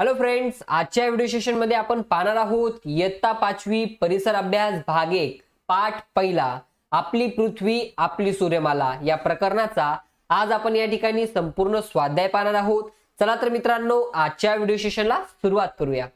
Hello friends आजच्या video सेशनमध्ये आपण पाहणार आहोत इयत्ता पाचवी परिसर अभ्यास भाग एक पाठ पहिला आपली पृथ्वी आपली सूर्यमाला या प्रकरणाचा आज आपण या ठिकाणी संपूर्ण स्वाध्याय पाहणार आहोत. चला तर मित्रांनो आजच्या व्हिडिओ सेशनला सुरुवात करूया.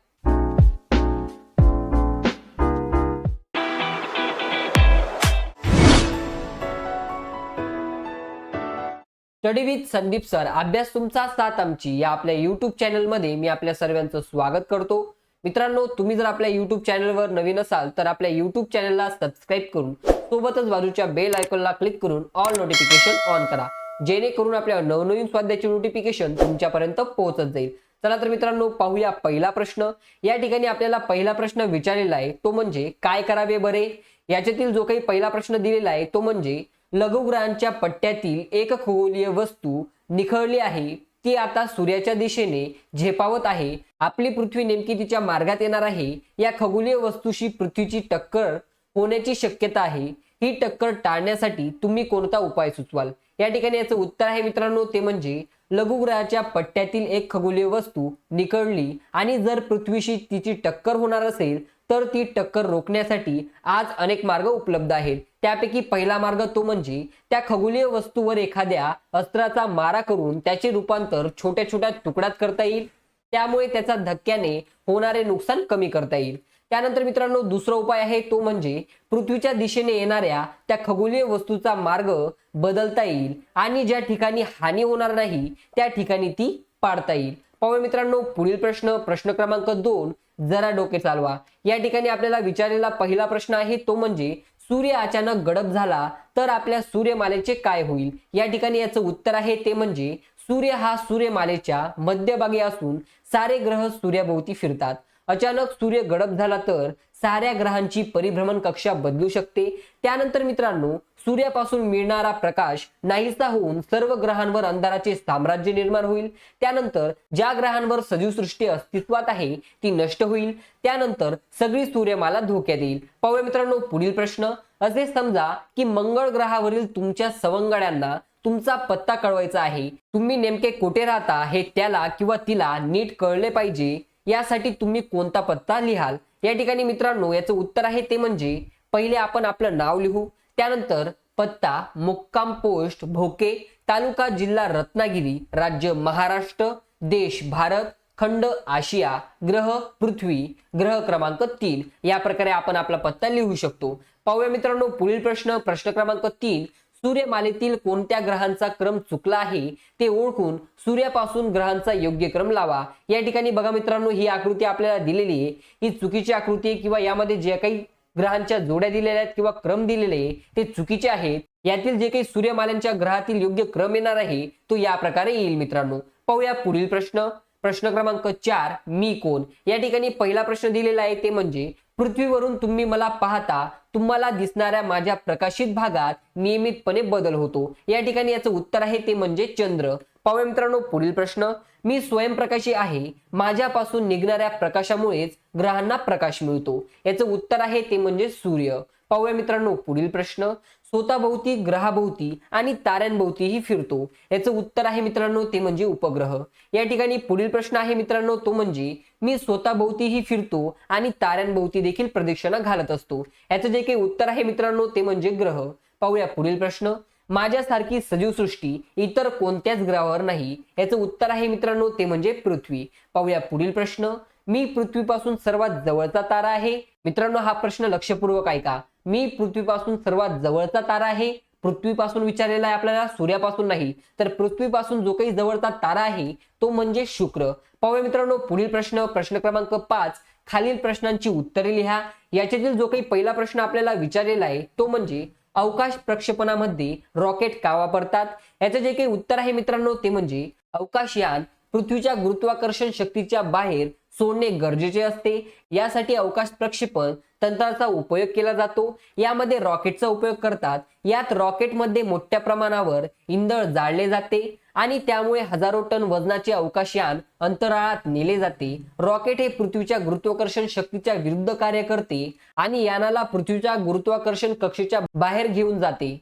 स्टडी विथ संदीप सर अभ्यास तुमचा साथ आमची. या आपल्या युट्यूब चॅनलमध्ये मी आपल्या सर्वांचं स्वागत करतो. मित्रांनो तुम्ही जर आपल्या युट्यूब चॅनलवर नवीन असाल तर आपल्या युट्यूब चॅनलला सबस्क्राईब करून सोबतच बाजूच्या बेल आयकॉनला क्लिक करून ऑल नोटिफिकेशन ऑन करा. जेणेकरून आपल्या नवनवीन स्वाध्याची नोटिफिकेशन तुमच्यापर्यंत पोहोचत जाईल. चला तर मित्रांनो पाहूया पहिला प्रश्न. या ठिकाणी आपल्याला पहिला प्रश्न विचारलेला आहे. तो म्हणजे काय करावे बरे? याच्यातील जो काही पहिला प्रश्न दिलेला आहे तो म्हणजे लघुग्रहांच्या पट्ट्यातील एक खगोलीय वस्तू निखळली आहे ती आता सूर्याच्या दिशेने झेपावत आहे. आपली पृथ्वी नेमकी तिच्या मार्गात येणार आहे या खगोलीय वस्तूशी पृथ्वीची टक्कर होण्याची शक्यता आहे. ही टक्कर टाळण्यासाठी तुम्ही कोणता उपाय सुचवाल? या ठिकाणी याचं उत्तर आहे मित्रांनो ते म्हणजे लघुग्रहाच्या पट्ट्यातील एक खगोलीय वस्तू निकळली आणि जर पृथ्वीशी तिची टक्कर होणार असेल तर ती टक्कर रोखण्यासाठी आज अनेक मार्ग उपलब्ध आहेत. त्यापैकी पहिला मार्ग तो म्हणजे त्या खगोलीय वस्तूवर एखाद्या अस्त्राचा मारा करून त्याचे रूपांतर छोट्या छोट्या तुकड्यात करता येईल. त्यामुळे त्याचा धक्क्याने होणारे नुकसान कमी करता येईल. त्यानंतर मित्रांनो दुसरा उपाय आहे तो म्हणजे पृथ्वीच्या दिशेने येणाऱ्या त्या खगोलीय वस्तूचा मार्ग बदलता येईल आणि ज्या ठिकाणी हानी होणार नाही त्या ठिकाणी ती पाडता येईल. पाहूया मित्रांनो पुढील प्रश्न प्रश्न क्रमांक दोन जरा डोके चालवा. या ठिकाणी आपल्याला विचारलेला पहिला प्रश्न आहे तो म्हणजे सूर्य अचानक गडप झाला तर आपल्या सूर्यमालेचे काय होईल? या ठिकाणी याचं उत्तर आहे ते म्हणजे सूर्य हा सूर्यमालेच्या मध्यभागी असून सारे ग्रह सूर्याभोवती फिरतात. अचानक सूर्य गडप झाला तर साऱ्या ग्रहांची परिभ्रमण कक्षा बदलू शकते. त्यानंतर मित्रांनो सूर्यापासून मिळणारा प्रकाश नाहीसा होऊन सर्व ग्रहांवर अंधाराचे साम्राज्य निर्माण होईल. त्यानंतर ज्या ग्रहांवर सजीव सृष्टी अस्तित्वात आहे ती नष्ट होईल. त्यानंतर सगळी सूर्यमाला धोक्यात येईल. पाहूया मित्रांनो पुढील प्रश्न. असे समजा की मंगळ ग्रहावरील तुमच्या सवंगड्यांना तुमचा पत्ता कळवायचा आहे. तुम्ही नेमके कुठे राहता हे त्याला किंवा तिला नीट कळले पाहिजे. यासाठी तुम्ही कोणता पत्ता लिहाल? या ठिकाणी मित्रांनो याचं उत्तर आहे ते म्हणजे पहिले आपण आपलं नाव लिहू त्यानंतर पत्ता मुक्काम पोस्ट भोके तालुका जिल्हा रत्नागिरी राज्य महाराष्ट्र देश भारत खंड आशिया ग्रह पृथ्वी ग्रह क्रमांक तीन. या प्रकारे आपण आपला पत्ता लिहू शकतो. पाहूया मित्रांनो पुढील प्रश्न प्रश्न क्रमांक तीन. सूर्यमालेतील कोणत्या ग्रहांचा क्रम चुकला आहे ते ओळखून सूर्यापासून ग्रहांचा योग्य क्रम लावा. या ठिकाणी बघा मित्रांनो ही आकृती आपल्याला दिलेली आहे. ही चुकीची आकृती आहे किंवा यामध्ये जे काही ग्रहांच्या जोड्या दिलेल्या आहेत किंवा क्रम दिलेले ते चुकीचे आहेत. यातील जे काही सूर्यमाल्यांच्या ग्रहातील योग्य क्रम येणार आहे तो या प्रकारे येईल मित्रांनो. पाहूया पुढील प्रश्न. प्रश्न क्रमांक चार मी कोण? या ठिकाणी पहिला प्रश्न दिलेला आहे ते म्हणजे पृथ्वीवरून तुम्ही मला पाहता तुम्हाला दिसणाऱ्या माझ्या प्रकाशित भागात नियमितपणे बदल होतो. या ठिकाणी याचं उत्तर आहे ते म्हणजे चंद्र. पाहूया मित्रांनो पुढील प्रश्न. मी स्वयंप्रकाशी आहे. माझ्यापासून निघणाऱ्या प्रकाशामुळेच ग्रहांना प्रकाश मिळतो. याचं उत्तर आहे ते म्हणजे सूर्य. पाहूया मित्रांनो पुढील प्रश्न. स्वतःभोवती ग्रहाभोवती आणि ताऱ्यांभोवतीही फिरतो. याचं उत्तर आहे मित्रांनो ते म्हणजे उपग्रह. या ठिकाणी पुढील प्रश्न आहे मित्रांनो तो म्हणजे मी स्वतःभोवतीही फिरतो आणि ताऱ्यांभोवती देखील प्रदक्षिणा घालत असतो. याचं जे काही उत्तर आहे मित्रांनो ते म्हणजे ग्रह. पाहूया पुढील प्रश्न. माझ्यासारखी सजीव सृष्टी इतर कोणत्याच ग्रहावर नाही. याचं उत्तर आहे मित्रांनो ते म्हणजे पृथ्वी. पाहूया पुढील प्रश्न. मी पृथ्वीपासून सर्वात जवळचा तारा आहे. मित्रांनो हा प्रश्न लक्षपूर्वक ऐका. मी पृथ्वीपासून सर्वात जवळचा तारा आहे पृथ्वीपासून विचारलेला आहे आपल्याला सूर्यापासून नाही. तर पृथ्वीपासून जो काही जवळचा तारा आहे तो म्हणजे शुक्र. पाहूया मित्रांनो पुढील प्रश्न प्रश्न क्रमांक पाच. खालील प्रश्नांची उत्तरे लिहा. याच्यातील जो काही पहिला प्रश्न आपल्याला विचारलेला आहे तो म्हणजे अवकाश प्रक्षेपणामध्ये रॉकेट का वापरतात? याचं जे काही उत्तर आहे मित्रांनो ते म्हणजे अवकाशयान पृथ्वीच्या गुरुत्वाकर्षण शक्तीच्या बाहेर सोडणे गरजेचे असते. यासाठी अवकाश प्रक्षेपण तंत्राचा उपयोग केला जातो. यामध्ये रॉकेटचा उपयोग करतात. यात रॉकेटमध्ये मोठ्या प्रमाणावर इंधळ जाळले जाते आणि त्यामुळे हजारो टन वजनाचे अवकाशयान अंतराळात नेले जाते. रॉकेट हे पृथ्वीच्या गुरुत्वाकर्षण शक्तीच्या विरुद्ध कार्य करते आणि यानाला पृथ्वीच्या गुरुत्वाकर्षण कक्षेच्या बाहेर घेऊन जाते.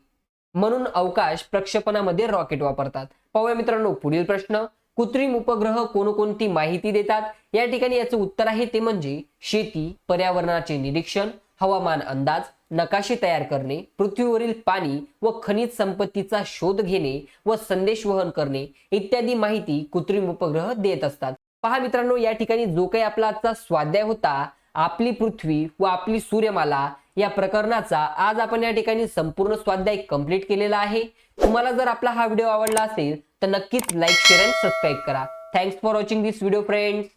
म्हणून अवकाश प्रक्षेपणामध्ये रॉकेट वापरतात. पाहूया मित्रांनो पुढील प्रश्न. कृत्रिम उपग्रह कोणकोणती माहिती देतात? या ठिकाणी याचं उत्तर आहे ते म्हणजे शेती पर्यावरणाचे निरीक्षण हवामान अंदाज नकाशे तयार करणे पृथ्वीवरील पाणी व खनिज संपत्तीचा शोध घेणे व संदेश वहन करणे इत्यादी माहिती कृत्रिम उपग्रह देत असतात. पहा मित्रांनो या ठिकाणी जो काही आपला आजचा स्वाध्याय होता आपली पृथ्वी व आपली सूर्यमाला या प्रकरणाचा आज आपण या ठिकाणी संपूर्ण स्वाध्याय कंप्लीट केलेला आहे. तुम्हाला जर आपला हा व्हिडिओ आवडला असेल तर नक्कीच लाईक शेअर अँड सबस्क्राईब करा. Thanks for watching this video friends